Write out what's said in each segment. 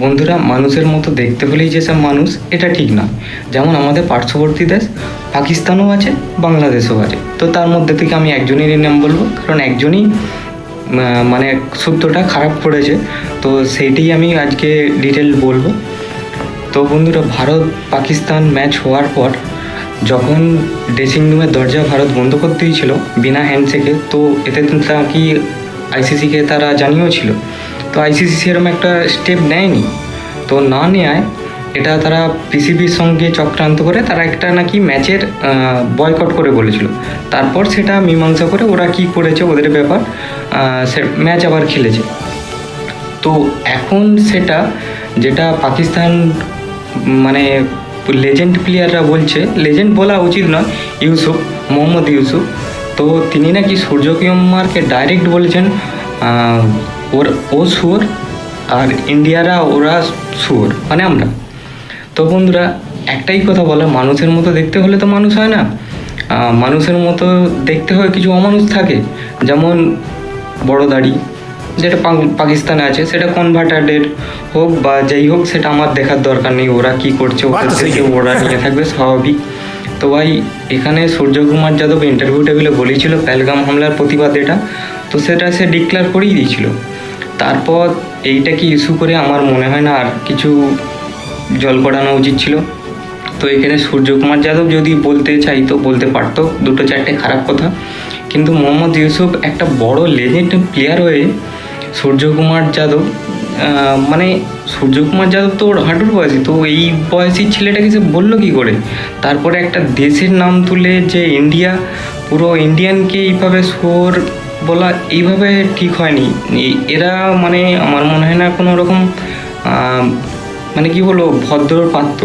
বন্ধুরা, মানুষের মতো দেখতে হলেই যে সব মানুষ, এটা ঠিক না। যেমন আমাদের পার্শ্ববর্তী দেশ, পাকিস্তানও আছে, বাংলাদেশও আছে। তো তার মধ্যে থেকে আমি একজনেরই নাম বলব, কারণ একজনই মানে সূত্রটা খারাপ করেছে। তো সেইটাই আমি আজকে ডিটেল বলব। তো বন্ধুরা, ভারত, পাকিস্তান ম্যাচ হওয়ার পর, যখন ড্রেসিং রুমের দরজা ভারত বন্ধ করতেই ছিল, বিনা হ্যান্ডশেকে তো এতে কি আইসিসিকে তারা জানিয়েও ছিল। তো আইসিসি সেরকম একটা স্টেপ নেয়নি। তো না নেয় এটা তারা পিসিবির সঙ্গে চক্রান্ত করে তারা একটা নাকি ম্যাচের বয়কট করে বলেছিল। তারপর সেটা মীমাংসা করে ওরা কি করেছে ওদের ব্যাপার সে ম্যাচ আবার খেলেছে। তো এখন সেটা যেটা পাকিস্তান মানে লেজেন্ড প্লেয়াররা বলছে লেজেন্ড বলা উচিত নয়, ইউসুফ, মোহাম্মদ ইউসুফ। তো তিনি নাকি সূর্য কুমারকে ডাইরেক্ট বলেছেন ওর ও সুর আর ইন্ডিয়ারা ওরা সুর মানে আমরা। তো বন্ধুরা একটাই কথা বলে মানুষের মতো দেখতে হলে তো মানুষ হয় না। মানুষের মতো দেখতে হয় কিছু অমানুষ থাকে। যেমন বড় দাড়ি যেটা পাকিস্তানে আছে সেটা কনভার্টারের হোক বা যেই হোক সেটা আমার দেখার দরকার নেই। ওরা কি করছে ওদের থেকে। ওরা নিয়ে থাকবে স্বাভাবিক। তো ভাই এখানে সূর্যকুমার যাদব ইন্টারভিউ টেবিলে বলেছিল পেলগাম হামলার প্রতিবাদ এটা। তো সেটা সে ডিক্লেয়ার করেই দিয়েছিল। তারপর এইটা কি ইস্যু করে আমার মনে হয় না আর কিছু জল করানো উচিত ছিল। তো এখানে সূর্যকুমার যাদব যদি বলতে চাইতো বলতে পারতো, দুটো চারটে খারাপ কথা। কিন্তু মোহাম্মদ ইউসুফ একটা বড় লেজেন্ড প্লেয়ার হয়ে সূর্যকুমার যাদব মানে সূর্যকুমার যাদব তো ওর হাঁটুর বয়সী, তো এই বয়সী ছেলেটাকে সে বলল কী করে? তারপরে একটা দেশের নাম তুলে যে ইন্ডিয়া পুরো ইন্ডিয়ানকে এইভাবে সোর বলা এইভাবে ঠিক হয়নি। এরা মানে আমার মনে হয় না কোনো রকম মানে কি বলব ভদ্র পাত্র।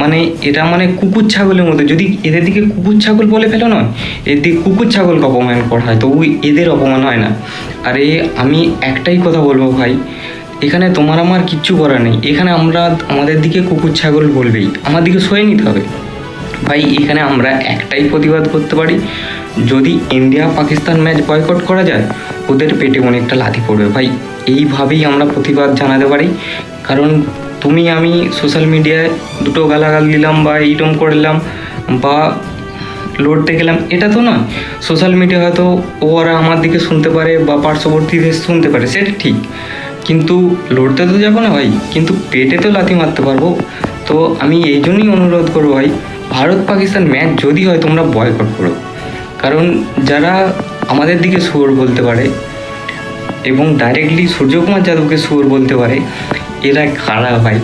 মানে এরা মানে কুকুর ছাগলের মতো। যদি এদের দিকে কুকুর ছাগল বলে ফেলো নয় এর দিকে কুকুর ছাগলকে অপমান করা হয় তো ওই এদের অপমান হয় না। আরে, আমি একটাই কথা বলব ভাই, এখানে তোমার আমার কিচ্ছু করার নেই। এখানে আমরা আমাদের দিকে কুকুর ছাগল বলবেই। আমার দিকে সয়ে নিতে হবে। ভাই, এখানে আমরা একটাই প্রতিবাদ করতে পারি। যদি ইন্ডিয়া পাকিস্তান ম্যাচ বয়কট করা যায়, ওদের পেটে অনেকটা লাথি পড়বে। ভাই, এইভাবেই আমরা প্রতিবাদ জানাতে পারি। কারণ তুমি, আমি সোশ্যাল মিডিয়ায় দুটো গালাগাল দিলাম বা এইরকম করলাম বা লড়তে গেলাম, এটা তো নয়। সোশ্যাল মিডিয়া হয়তো ওরা আমার দিকে শুনতে পারে বা পার্শ্ববর্তী দেশ শুনতে পারে, সেটা ঠিক। কিন্তু লড়তে তো যাব না ভাই, কিন্তু পেটে তো লাথি মারতে পারব। তো আমি এই জন্যই অনুরোধ করব ভাই ভারত পাকিস্তান ম্যাচ যদি হয় তোমরা বয়কট করো। কারণ যারা আমাদের দিকে সুর বলতে পারে এবং ডাইরেক্টলি সূর্যকুমার যাদবকে সুর বলতে পারে, এরা খারাপ ভাই?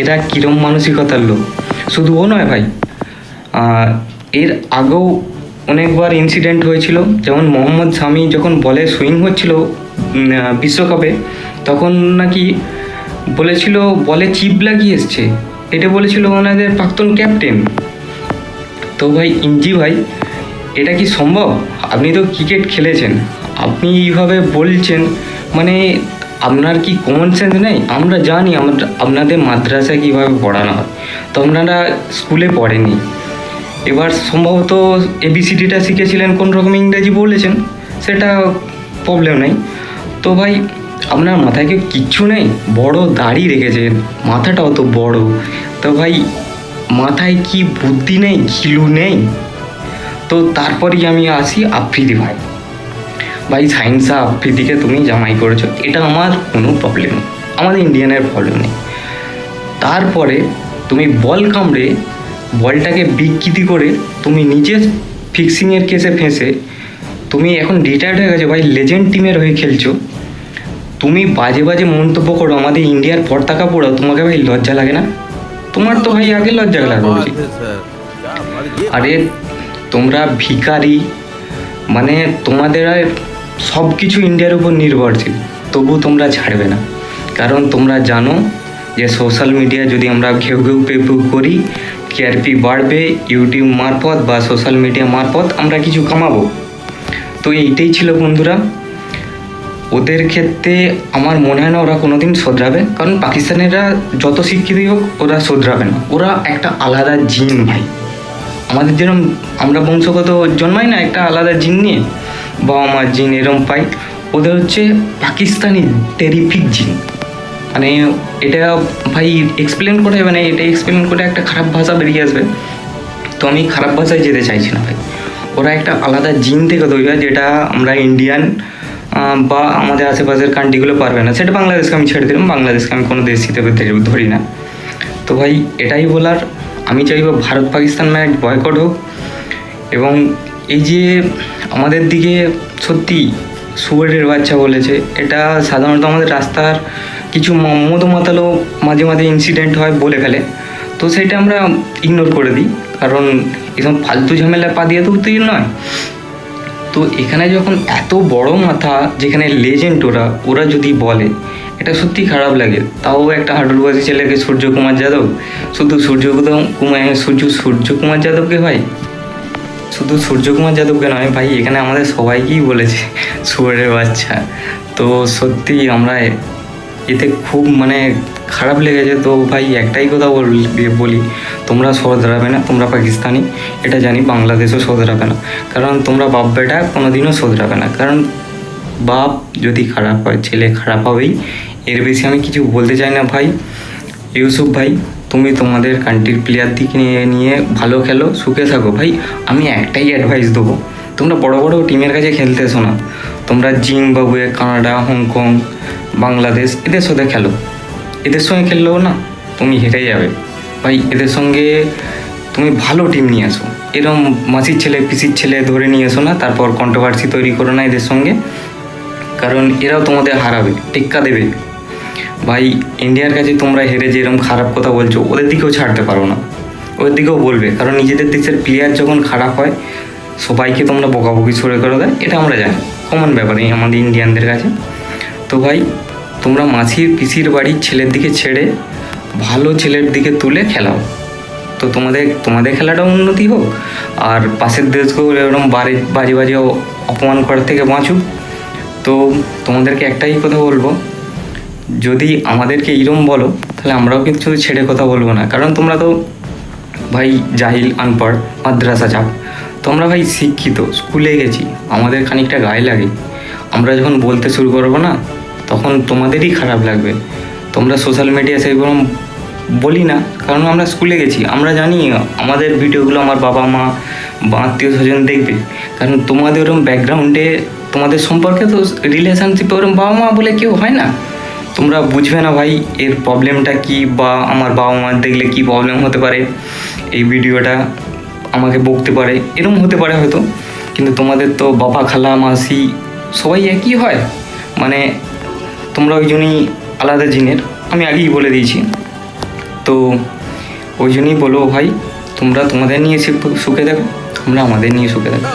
এরা কীরম মানসিকতার লোক? শুধু ও নয় ভাই এর আগেও অনেকবার ইনসিডেন্ট হয়েছিল, যেমন মোহাম্মদ শামি যখন বলে সুইং হচ্ছিল বিশ্বকাপে, তখন নাকি বলেছিল, বলে চিপ লাগিয়ে এসছে। এটা বলেছিল ওনাদের প্রাক্তন ক্যাপ্টেন তো ভাই, ইঞ্জি ভাই এটা কি সম্ভব? আপনি তো ক্রিকেট খেলেছেন। আপনি এইভাবে বলছেন মানে আপনার কি কমন সেন্স নেই? আমরা জানি আমরা আপনাদের মাদ্রাসায় কীভাবে পড়ানো হয়। তো আপনারা স্কুলে পড়েনি এবার সম্ভবত এবিসিডিটা শিখেছিলেন, কোন রকম ইংরেজি বলেছেন, সেটা প্রবলেম নেই। তো ভাই, আপনার মাথায় কি কিচ্ছু নেই? বড় দাড়ি রেখেছেন মাথাটা অত বড়। তো ভাই, মাথায় কি বুদ্ধি নেই ঘিলু নেই? তো তারপরেই আমি আসি আফ্রিদি ভাই। ভাই সায়েন্সা আফ্রিদিকে তুমি জামাই করেছ এটা আমার কোনো প্রবলেম নেই। আমাদের ইন্ডিয়ানের প্রবলেম নেই। তারপরে তুমি বল কামড়ে বলটাকে বিকৃতি করে তুমি নিজে ফিক্সিংয়ের কেসে ফেঁসে তুমি এখন রিটায়ার্ড হয়ে গেছো ভাই লেজেন্ড টিমের হয়ে খেলছো। তুমি বাজে বাজে মন্তব্য করো আমাদের ইন্ডিয়ার পতাকা পড়ো তোমাকে ভাই লজ্জা লাগে না? তোমার তো ভাই আগে লজ্জা লাগা উচিত আরে তোমরা ভিখারি মানে তোমাদের সব কিছু ইন্ডিয়ার উপর নির্ভরশীল, তবু তোমরা ছাড়বে না। কারণ তোমরা জানো যে সোশ্যাল মিডিয়া যদি আমরা ঘেউ ঘেউ পেউ করি টিআরপি বাড়বে ইউটিউব মারফত বা সোশ্যাল মিডিয়া মারফত আমরা কিছু কামাবো। তো এইটাই ছিল বন্ধুরা। ওদের ক্ষেত্রে আমার মনে হয় না ওরা কোনোদিন শোধরাবে, কারণ পাকিস্তানিরা যত শিক্ষিতই হোক, ওরা শোধরাবে না। ওরা একটা আলাদা জিন ভাই। আমাদের যেরকম আমরা বংশগত জন্মাই না, একটা আলাদা জিন নিয়ে, বাবা মার জিন এরম পাই। ওদের হচ্ছে পাকিস্তানি টেরিফিক জিন। মানে এটা ভাই এক্সপ্লেন করে মানে এটা এক্সপ্লেন করে একটা খারাপ ভাষা বেরিয়ে আসবে। তো আমি খারাপ ভাষায় যেতে চাইছি না ভাই। ওরা একটা আলাদা জিন থেকে তৈরি হয়, যেটা আমরা ইন্ডিয়ান বা আমাদের আশেপাশের কান্ট্রিগুলো পারবে না। সেটা বাংলাদেশকে আমি ছেড়ে দিলাম, বাংলাদেশকে আমি কোনো দেশ হিসেবে ধরি- ধরি না। তো ভাই এটাই বলার আমি চাইব ভারত পাকিস্তান ম্যাচ বয়কট হোক এবং এই যে আমাদের দিকে সত্যি সুয়েটের বাচ্চা বলেছে, এটা সাধারণত আমাদের রাস্তার কিছু মতো মাতালো মাঝে মাঝে ইনসিডেন্ট হয় বলে ফেলে। তো সেটা আমরা ইগনোর করে দিই, কারণ এসব ফালতু ঝামেলা পা দিয়ে তো উত্তেজন নয়। তো এখানে যখন এত বড় মাথা যেখানে লেজেন্ড ওরা ওরা যদি বলে এটা সত্যি খারাপ লাগে। তাও একটা হাডুরবাসী ছেলেকে সূর্যকুমার যাদব? শুধু সূর্য কুমার সূর্য সূর্যকুমার যাদবকে ভাই? শুধু সূর্যকুমার যাদবকে নয়, ভাই, এখানে আমাদের সবাইকেই বলেছে, শুয়ারের বাচ্চা। তো সত্যি আমরা এতে খুব মানে খারাপ লেগেছে। তো ভাই, একটাই কথা বলি বলি, তোমরা শোধরাবে না, তোমরা পাকিস্তানি, এটা জানি, বাংলাদেশও শোধরাবে না। কারণ তোমরা বাপ বেটা কোনোদিনও শোধরাবে না। কারণ বাপ যদি খারাপ হয়, ছেলে খারাপ হবেই এর বেশি আমি কিছু বলতে চাই না ভাই। ইউসুফ ভাই, তুমি তোমাদের কান্ট্রির প্লেয়ার দিকে নিয়ে নিয়ে ভালো খেলো, সুখে থাকো। ভাই, আমি একটাই অ্যাডভাইস দেবো, তোমরা বড় বড় টিমের কাছে খেলতে এসো না। তোমরা জিম্বাবুয়ে, কানাডা, হংকং, বাংলাদেশ, এদের সাথে খেলো। এদের সঙ্গে খেললেও না, তুমি হেরে যাবে। ভাই, এদের সঙ্গে তুমি ভালো টিম নিয়ে আসো। এরম মাসির ছেলে, পিসির ছেলে ধরে নিয়ে এসো না, তারপর কন্ট্রোভার্সি তৈরি করো না এদের সঙ্গে। কারণ এরাও তোমাদের হারাবে, টেক্কা দেবে। ভাই ইন্ডিয়ার কাছে তোমরা হেরে যে এরকম খারাপ কথা বলছো, ওদের দিকেও ছাড়তে পারো না। ওদের দিকেও বলবে, কারণ নিজেদের দেশের প্লেয়ার যখন খারাপ হয়, সবাইকে তোমরা বকাবকি সরে করে দেয় এটা আমরা জানি। কমন ব্যাপার আমাদের ইন্ডিয়ানদের কাছে। তো ভাই, তোমরা মাসির, পিসির বাড়ির ছেলের দিকে ছেড়ে, ভালো ছেলের দিকে তুলে খেলাও। তো তোমাদের তোমাদের খেলাটাও উন্নতি হোক, আর পাশের দেশকেও এরকম বাড়ি, বাজে বাজে অপমান করার থেকে বাঁচুক। তো তোমাদেরকে একটাই কথা বলব যদি আমাদেরকে এরম বলো, তাহলে আমরাও কিন্তু ছেড়ে কথা বলব না। কারণ তোমরা তো ভাই জাহিল, আনপড়, মাদ্রাসা চাপ। তোমরা ভাই শিক্ষিত, স্কুলে গেছি, আমাদের খানিকটা গায়ে লাগে। আমরা যখন বলতে শুরু করব না, তখন তোমাদেরই খারাপ লাগবে। তোমরা সোশ্যাল মিডিয়া সেরকম বলি না, কারণ আমরা স্কুলে গেছি। আমরা জানি আমাদের ভিডিওগুলো আমার বাবা মা বা আত্মীয় স্বজন দেখবে। কারণ তোমাদের ওরকম ব্যাকগ্রাউন্ডে তোমাদের সম্পর্কে তো রিলেশনশিপে ওরকম বাবা মা বলে কেউ হয় না। তোমরা বুঝবে না ভাই এর প্রবলেমটা কি বা আমার বাবা মা দেখলে কি প্রবলেম হতে পারে? এই ভিডিওটা আমাকে বকতে পারে। এরকম হতে পারে হয়তো। কিন্তু তোমাদের তো বাবা, খালা, মাসি সবাই একই হয়। মানে তোমরা ওই জন্যই আলাদা জিনের। আমি আগেই বলে দিয়েছি। তো ওই জন্যই বলব ভাই, তোমরা তোমাদের নিয়ে সুখ- থাকো। আমরা আমাদের নিয়ে সুখে থাকো।